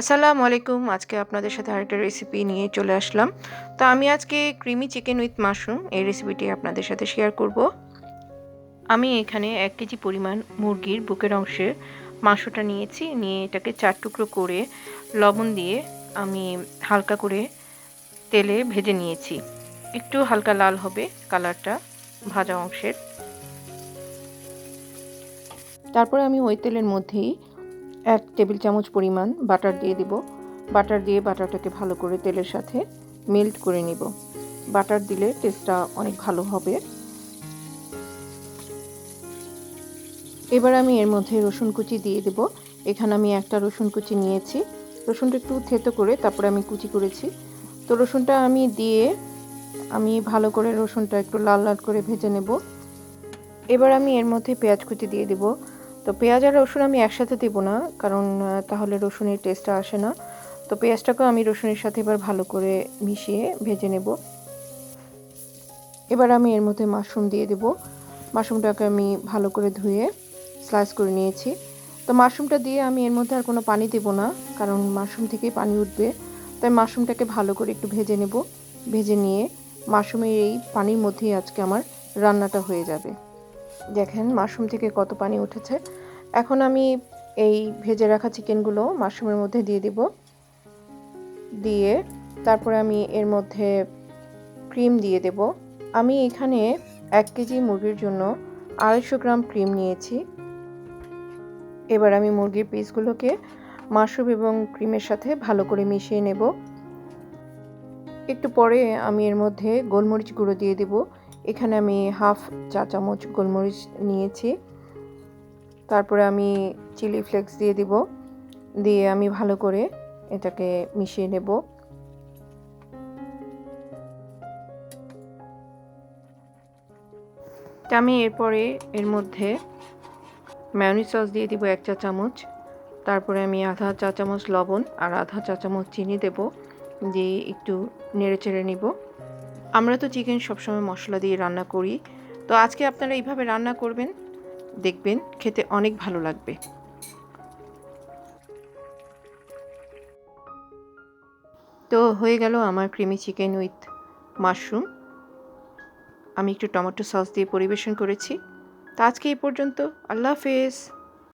আসসালামু আলাইকুম। আজকে আপনাদের সাথে আরেকটা রেসিপি নিয়ে চলে আসলাম। তো আমি আজকে ক্রিমি চিকেন উইথ মাশরুম এই রেসিপিটি আপনাদের সাথে শেয়ার করব। আমি এখানে এক কেজি পরিমাণ মুরগির বুকের অংশের মাংসটা নিয়েছি। নিয়ে এটাকে চার টুকরো করে লবণ দিয়ে আমি হালকা করে তেলে ভেজে নিয়েছি। একটু হালকা লাল হবে কালারটা ভাজা অংশের। তারপরে আমি ওই তেলের মধ্যেই এক টেবিল চামচ পরিমাণ বাটার দিয়ে দিব। বাটার দিয়ে বাটারটাকে ভালো করে তেলের সাথে মেল্ট করে নিব। বাটার দিলে টেস্টটা অনেক ভালো হবে। এবার আমি এর মধ্যে রসুন কুচি দিয়ে দেব। এখানে আমি একটা রসুন কুচি নিয়েছি। রসুনটা একটু থেতো করে তারপরে আমি কুচি করেছি। তো রসুনটা আমি দিয়ে আমি ভালো করে রসুনটা একটু লাল লাল করে ভেজে নেব। এবার আমি এর মধ্যে পেঁয়াজ কুচি দিয়ে দেবো। তো পেঁয়াজ আর রসুন আমি একসাথে দেব না, কারণ তাহলে রসুনের টেস্টটা আসে না। তো পেঁয়াজটাকেও আমি রসুনের সাথে এবার ভালো করে মিশিয়ে ভেজে নেব। এবার আমি এর মধ্যে মাশরুম দিয়ে দেব। মাশরুমটাকে আমি ভালো করে ধুয়ে স্লাইস করে নিয়েছি। তো মাশরুমটা দিয়ে আমি এর মধ্যে আর কোনো পানি দেব না, কারণ মাশরুম থেকেই পানি উঠবে। তাই মাশরুমটাকে ভালো করে একটু ভেজে নেব। ভেজে নিয়ে মাশরুমের এই পানির মধ্যেই আজকে আমার রান্নাটা হয়ে যাবে। দেখেন, মাশরুম থেকে কত পানি উঠেছে। এখন আমি এই ভেজে রাখা চিকেনগুলো মাশরুমের মধ্যে দিয়ে দিব। দিয়ে তারপরে আমি এর মধ্যে ক্রিম দিয়ে দেব। আমি এখানে এক কেজি মুরগির জন্য আড়াইশো গ্রাম ক্রিম নিয়েছি। এবার আমি মুরগির পিসগুলোকে মাশরুম এবং ক্রিমের সাথে ভালো করে মিশিয়ে নেব। একটু পরে আমি এর মধ্যে গোলমরিচ গুঁড়ো দিয়ে দেবো। এখানে আমি হাফ চা চামচ গোলমরিচ নিয়েছি। তারপরে আমি চিলি ফ্লেক্স দিয়ে দিব। দিয়ে আমি ভালো করে এটাকে মিশিয়ে নেব। আমি এরপরে এর মধ্যে ম্যানি সস দিয়ে দিব এক চা চামচ। তারপরে আমি আধা চা চামচ লবণ আর আধা চা চামচ চিনি দেব। দিয়ে একটু নেড়ে চেড়ে নিব। আমরা তো চিকেন সবসময় মশলা দিয়ে রান্না করি। তো আজকে আপনারা এইভাবে রান্না করবেন, দেখবেন খেতে অনেক ভালো লাগবে। তো হয়ে গেল আমার ক্রিমি চিকেন উইথ মাশরুম। আমি একটু টমেটো সস দিয়ে পরিবেশন করেছি। তো আজকে এই পর্যন্ত, আল্লাহ হাফেজ।